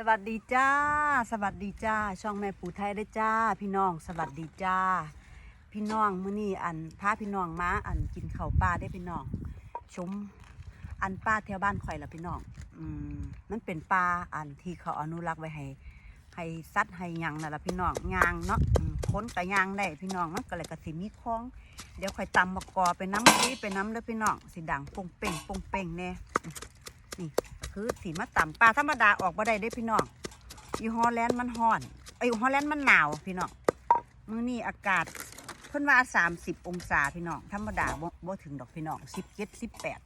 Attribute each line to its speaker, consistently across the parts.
Speaker 1: สวัสดีจ้า สวัสดีจ้า ช่องแม่ปู่ไทยได้จ้า พี่น้องสวัสดีจ้า พี่น้องมื้อนี้อันพาพี่น้องมาอันกินข้าวปลาได้พี่น้องชมอันป้าแถวบ้านข่อยละพี่น้องอืมมันเป็นปลาอันที่เขาอนุรักษ์ไว้ให้ให้สัตว์ให้ยังนั่นละพี่น้องยางเนาะอืมคนกับยางได้พี่น้องมันก็เลยกระสิมีคล้องเดี๋ยวข่อยตำมะกอไปน้ำนี้ไปน้ำเด้อพี่น้องสิดังปงเป่งปงเป่งแน่นี่ คือสีมาตำปลาธรรมดาออกมาได้เด้พี่น้องอยู่ฮอลแลนด์มันฮ้อนไอยฮอลแลนด์มันหนาวพี่น้องมื้อนี้อากาศเพิ่นว่า30องศาพี่น้องธรรมดาบ่ถึงดอกพี่น้อง17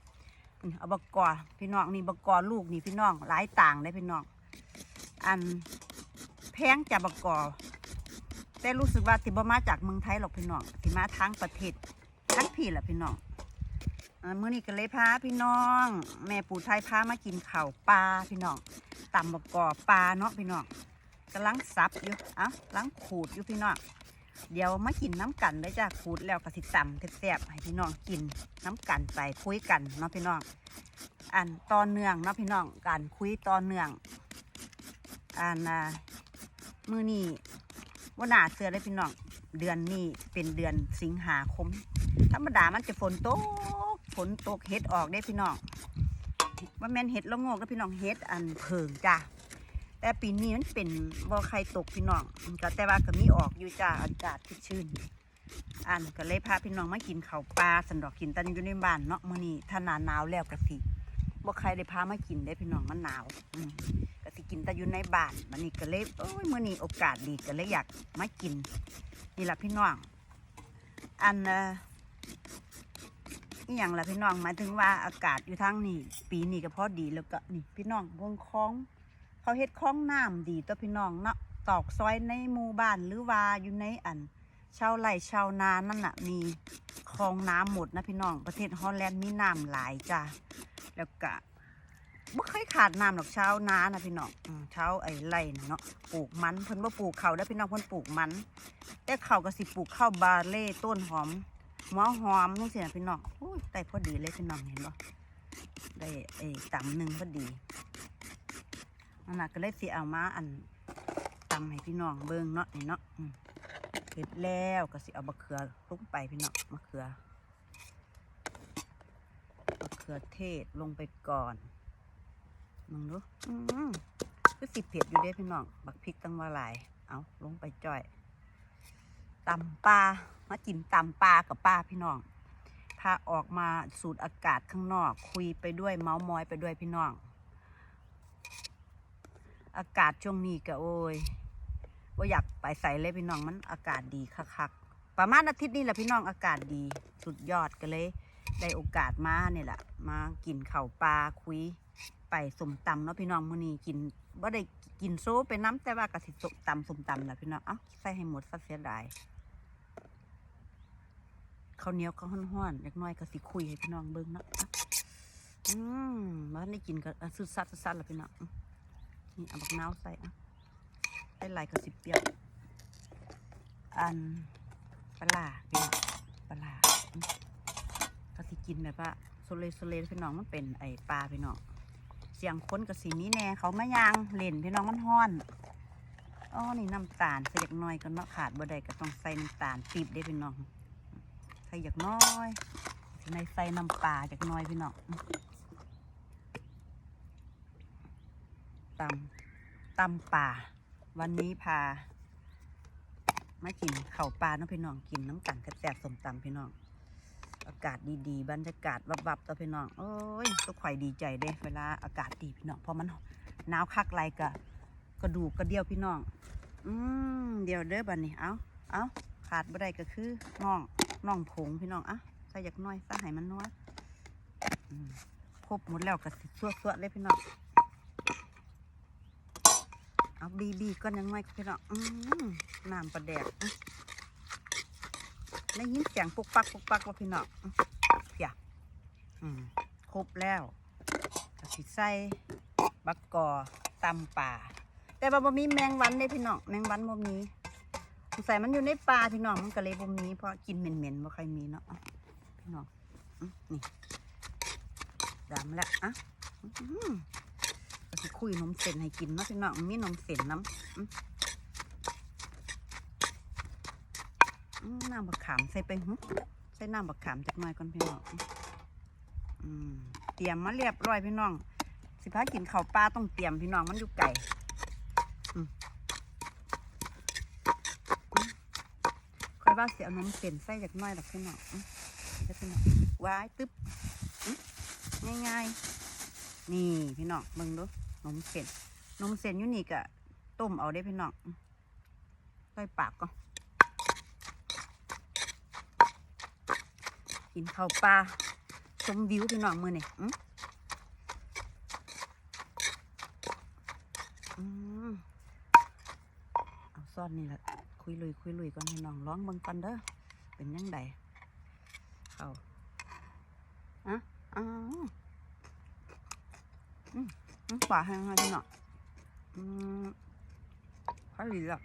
Speaker 1: 18อืมเอาบะกอพี่น้องนี่บะกอลูกนี่พี่น้องหลายต่างเลยพี่น้อง อันแพงจากบะกอแต่รู้สึกว่าที่บ่มาจากเมืองไทยหรอกพี่น้องที่มาทั้งประเทศทั้งพี่แหละพี่น้อง มื้อนี้ก็เลยพาพี่น้อง แม่ปู่ไทยพามากินข้าวปลาพี่น้องตำบกกอปลาเนาะพี่น้องกำลังซับอยู่อะกำลังขูดอยู่พี่น้องเดี๋ยวมากินน้ำกันได้จ้าขูดแล้วก็สิตำแซ่บๆให้พี่น้องกินน้ำกันไปคุยกันเนาะพี่น้องอันตอนเนืองเนาะพี่น้องการคุยตอนเนืองอันมื้อนี้ว่าหนาเสือเลยพี่น้องเดือนนี้เป็นเดือนสิงหาคม ธรรมดามันจะฝนตก ฝนตกเฮ็ดออกได้พี่น้องว่าแม่นเฮ็ดละโงกก็พี่น้องเฮ็ดอันเพิงจ้ะแต่ปีนี้มันเป็นบ่ใครตกพี่น้องก็แต่ว่าก็มีออกอยู่จ้าอากาศชื้นอันก็เลยพาพี่น้องมากินข้าวปลาสันดอกกินตันอยู่ในบ้านเนาะมื้อนี้ถ้าหนาหนาวแล้วก็สิบ่ใครได้พามากินได้พี่น้องมันหนาวก็สิกินแต่อยู่ในบ้านมันนี่ก็เลยโอ้ยมื้อนี้โอกาสดีก็เลยอยากมากินนี่ล่ะพี่น้องอัน เอ่อย่างละพี่น้องหมายถึงว่าอากาศอยู่ทางนี้ปีนี้ก็พอดีแล้วก็นี่พี่น้องเบิ่งคลอง เขาเฮ็ดคลองน้ำดีตัวพี่น้องเนาะตอกซอยในหมู่บ้านหรือว่าอยู่ในอันชาวไร่ชาวนานั่นน่ะมีคลองน้ำหมดนะพี่น้องประเทศฮอลแลนด์มีน้ำหลายจ้ะแล้วก็บ่เคยขาดน้ำหรอกช้านานะพี่น้องช้าไอ้ไร่เนาะปลูกมันเพิ่นบ่ปลูกข้าวได้อพี่น้องเพิ่นปลูกมัน แต่ข้าวก็สิปลูกข้าวบาเล่ต้นหอม หัวหอมจังซี่นะพี่น้องอุ้ยได้พอดีเลยพี่น้องเห็นบ่ได้ไอ้ตำหนึ่งพอดีนั่นน่ะก็เลยสิเอามาอันตำให้พี่น้องเบิ่งเนาะนี่เนาะเสร็จแล้วก็สิเอามะเขือลงไปพี่น้องมะเขือมะเขือเทศลงไปก่อนมึงดูอืมคือสิเผ็ดอยู่เด้พี่น้องบักพริกตั้งว่าหลาย เอาลงไปจ่อย ตำปลามากินตำปลากับป้าพี่น้องพาออกมาสูดอากาศข้างนอก คุยไปด้วยเมาส์มอยไปด้วยพี่น้อง อากาศช่วงนี้ก็โอ้ยว่าอยากไปใส่เลยพี่น้องมันอากาศดีคักๆประมาณอาทิตย์นี้แหละพี่น้องอากาศดีสุดยอดกันเลย ได้โอกาสมาเนี่ยแหละมากินข้าปลาคุยไปสมตำเนาะพี่น้องมื้อนี้กินบ่ได้กินโซ่ไปน้ำแต่ว่ากระสิสมตำสมตำแหละพี่น้องเอ้าใส่ให้หมดซะเสียดาย ข้าวเหนียวก็ห้อนๆเล็กน้อยก็สิคุยให้พี่น้องเบิ่งเนาะอืมบ่ทันได้กินก็สุดซัดสุดซัดละพี่น้องนี่เอาบักนาวใส่อะได้หลายก็สิเปรี้ยวอันปลาพี่น้องปลาก็สิกินแบบว่าโซเลโซเลพี่น้องมันเป็นไอปลาพี่น้องเสียงค้นกับสีนี้แน่เขาไม่ยางเล่นพี่น้องมันห้อนอ๋อนี่น้ำตาลใส่อยากน้อยก็เนาะขาดบ่ได้ก็ต้องใส่น้ำตาลปีบได้พี่น้อง ส่อยากน้อยในใส่น้ำปลาอยากน้อยพี่น้องตำตำป่า วันนี้พา มากินข้าวปลาเนาะพี่น้องกินน้ำกันแซ่บสมตำพี่น้อง อากาศดีๆ บรรยากาศวับๆต่อพี่น้อง โอ้ยตัวข่อยดีใจเด้เวลาอากาศดีพี่น้องเพราะมันหนาวคักไรกะกระดูกกระเดียวพี่น้อง อืมเดี๋ยวเด้อบัดนี้ เอาเอาขาดบ่ได้ก็คือน่อง น่องผงพี่น้องอะใส่อยากน้อยใส่ให้มันนัวอืมครบหมดแล้วก็สิสวดๆเลยพี่น้องเอาบีบีก็ยังน้อยพี่น้องอืมน้ำปลาแดกได้ยินเสียงปุกปักปุกปักว่าพี่น้องเพียอืมครบแล้วก็สิใส่บักกอตำป่าแต่บ่มีแมงวันเด้พี่น้องแมงวันบ่มี สงสัยมันอยู่ในป่าพี่น้องมันก็เลยบ่มีเพราะกินเหม็นๆบ่ใครมีเนาะพี่น้องนี่ดำแล้วอะอื้อหือก็สิคคุยนมเส้นให้กินเนาะพี่น้องมีนมเส้นน้ำน้ำบักขามใส่ไปหึใส่น้ำบักขามจักหน่อยก่อนพี่น้องเตรียมมาเรียบร้อยพี่น้อง สิพากินข้าวปลาต้องเตรียมพี่น้องมันอยู่ไก่ อยว่าเสียนมเส้นใส่จักน่อยดอกพี่น้องอื้อเดี๋ยวพี่น้องว้ายตึ๊บง่ายๆ นี่พี่น้องเบิ่งดูนมเส้นนมเส้นยูนี่กะต้มเอาได้พี่น้องใส่ปากก่อนกินข้าวปลาชมวิวพี่น้องมือนี่อืมเอาซ่อนนี่แหละ คุยลุยคุยลุยก่อนพี่น้องร้องเบิ่งกันเด้อเป็นยังไงเขาอะอ้าวอืมปลาแห้งให้พี่น้องอืมข้าวเหนียว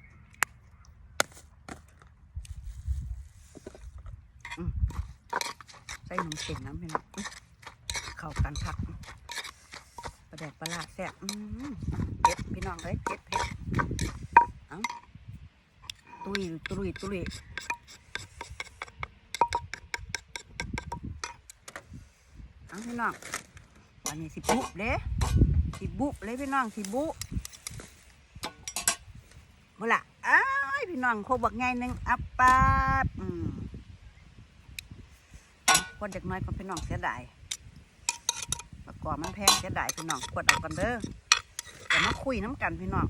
Speaker 1: อืมใส่นมเส้นน้ำพี่น้องอื้อเข้ากันคักปลาแดกปลาลาแซ่บอืมเผ็ดพี่น้องเลยเผ็ดเผ็ดเอ้า ตุยตุยตุยเอ้าพี่น้องวันนี้สิปุ๊บเด้สิบุบเลยพี่น้องสิบุบ่ละอ้ายพี่น้องโคบักไงหนึ่งอัปปาบอืมขวดเด็กน้อยก็พี่น้องเสียดายมะกอกมันแพงเสียดายพี่น้องขวดเอากันเด้อ แต่มาคุยน้ำกันพี่น้อง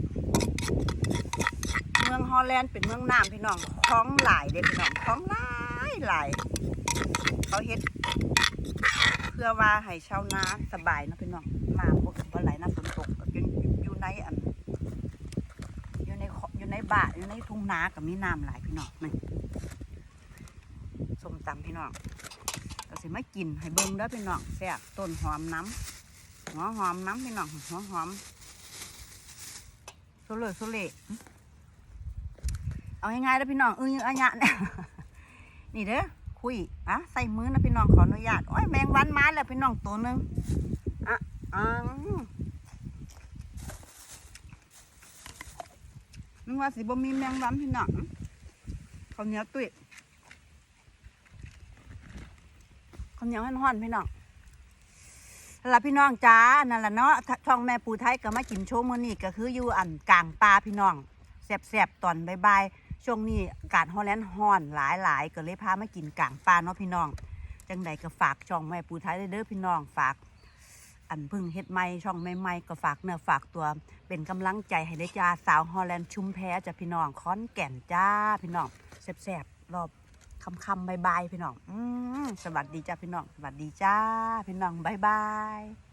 Speaker 1: เมืองฮอลแลนด์เป็นเมืองน้ำพี่น้องคลองหลายเด้พี่น้องคลองหลายหลาย เขาเฮ็ด เพื่อว่าให้ชาวนาสบายนะพี่น้องน้ำบ่บ่ไหลน้ำฝนตกอยู่อยู่ในอันอยู่ในอยู่ในบ้าอยู่ในทุ่งนาก็มีน้ำหลายพี่น้องนี่ส้มตำพี่น้องก็สิมากินให้เบิ่งเด้อพี่น้องแซ่บต้นหอมน้ำหัวหอมน้ำพี่น้องหัวหอม โซเลโซเลเอาง่ายๆเด้อพี่น้องเอออันยะเนี่ยนี่เด้อคุยอะใส่มือนะพี่น้องขออนุญาตโอ้ยแมงวันมาแล้วพี่น้องตัวหนึ่งอะอ่านึกว่าสิบ่มีแมงวันพี่น้องข้าวเหนียวตุ้ยข้าวเหนียวห่อนๆพี่น้อง ล่ะพี่น้องจ้านั่นแหละเนาะช่องแม่ปูไทยก็มากินโชว์มื้อนี้ก็คืออยู่อันกลางป่าพี่น้องแซ่บๆตอนบ่ายๆช่วงนี้อากาศฮอลแลนด์ฮ้อนหลายหลายๆก็เลยพามากินกลางป่าเนาะพี่น้องจังใดก็ฝากช่องแม่ปูไทยเด้อพี่น้องฝากอันพึ่งเฮ็ดใหม่ช่องใหม่ๆก็ฝากเนื้อฝากตัวเป็นกำลังใจให้ได้จ้าสาวฮอลแลนด์ชุมแพจ้ะพี่น้องขอนแก่นจ้าพี่น้องแซ่บๆรอบ คำๆบายๆพี่น้องอสวัสดีจ้าพี่น้อง สวัสดีจ้า พี่น้องบายบาย